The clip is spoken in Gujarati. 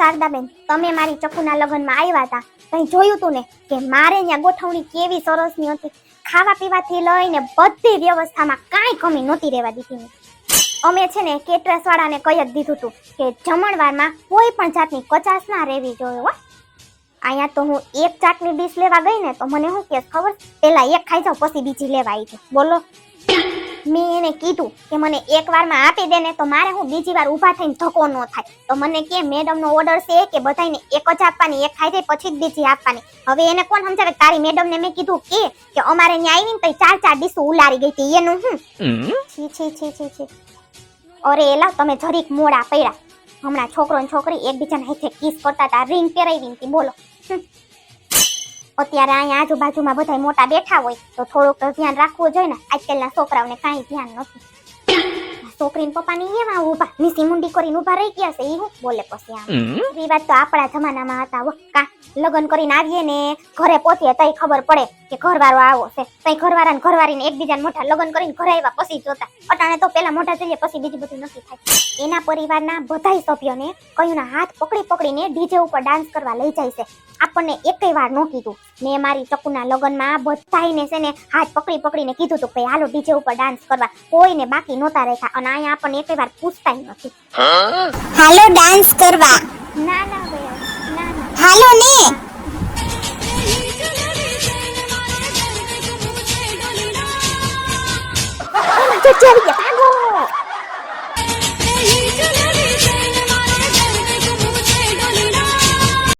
શારદાબેન, તમે મારી ચકુના લગ્નમાં આવ્યા હતા. તઈ જોયું તું ને કે મારે ત્યાં ગોઠવણી કેવી સરસની હતી? ખાવા પીવાથી લઈને બધી વ્યવસ્થામાં કાંઈ કમી નહોતી રહેવા દીધી અમે છે ને કેટરસ વાળાને કહી જ દીધું હતું કે જમણવારમાં કોઈ પણ જાતની કચાશ ના રહેવી જોઈએ, હો. અહીંયા તો હું એક ચાટની ડીશ લેવા ગઈ ને તો મને શું કે ખબર? પેલા એક ખાઈ જાઉં, પછી બીજી લેવા આવી બોલો. મેં એને કીધું કે મને એક વારમાં આપી દે ને તો મારે હું બીજી વાર ઊભા થઈને ધક્કો ન થાય. તો મને કે મેડમનો ઓર્ડર છે કે બધાને એક જ આપવાની એક ખાઈ જાય પછી જ બીજી આપવાની. હવે એને કોણ સમજાવે? તારી મેડમને મેં કીધું કે કે અમારે ત્યાં આવીને તો ચાર ચાર ડીશો ઉલારી ગઈ હતી એનું હું? છી છી છી છી છી. અરે એલા તમે જરીક મોડા પડ્યા. હમણાં છોકરો ને છોકરી એકબીજાના હાથે કિસ કરતા હતા રિંગ પહેરાવી હતી બોલો. અત્યારે અહીંયા આજુબાજુમાં બધા મોટા બેઠા હોય તો થોડુંક તો ધ્યાન રાખવું જોઈએ ને. આજકાલના છોકરાઓને કાંઈ ધ્યાન નથી. છોકરીને પપ્પાની એવા ઊભા નીસી મુંડી કરીને ઊભા રહી ગયા છે એ હું બોલે પછી આમ. રિવાજ તો આપણા જમાનામાં હતા. કા લગ્ન કરીને આવીએ ને ઘરે પહોંચીએ તઈ ખબર પડે. કે ઘરવાળો આવો છે. તઈ ઘરવાળા ને ઘરવાળીને એકબીજાને મોટા લગ્ન કરીને ઘરે આવ્યા પછી જોતા. અટાણે તો પેલા મોટા થઈએ પછી બીજું બધું નક્કી થાય. એના પરિવારના બધા સભ્યોને કયુંના હાથ પકડી પકડીને ડીજે ઉપર ડાન્સ કરવા લઈ જાય છે. આપણને એકય વાર ન કીધું. મેં મારી ચકુના લગ્નમાં બધાને છે ને હાથ પકડી પકડીને કીધું હતું કે હાલો ડીજે ઉપર ડાન્સ કરવા. કોઈને બાકી નહોતા રહેતા અને અહીંયા આપણને એકય વાર પૂછતાય નથી. હાલો ડાન્સ કરવા. ના ના ભાઈ ના ના. હાલો ને જો આવી ગયા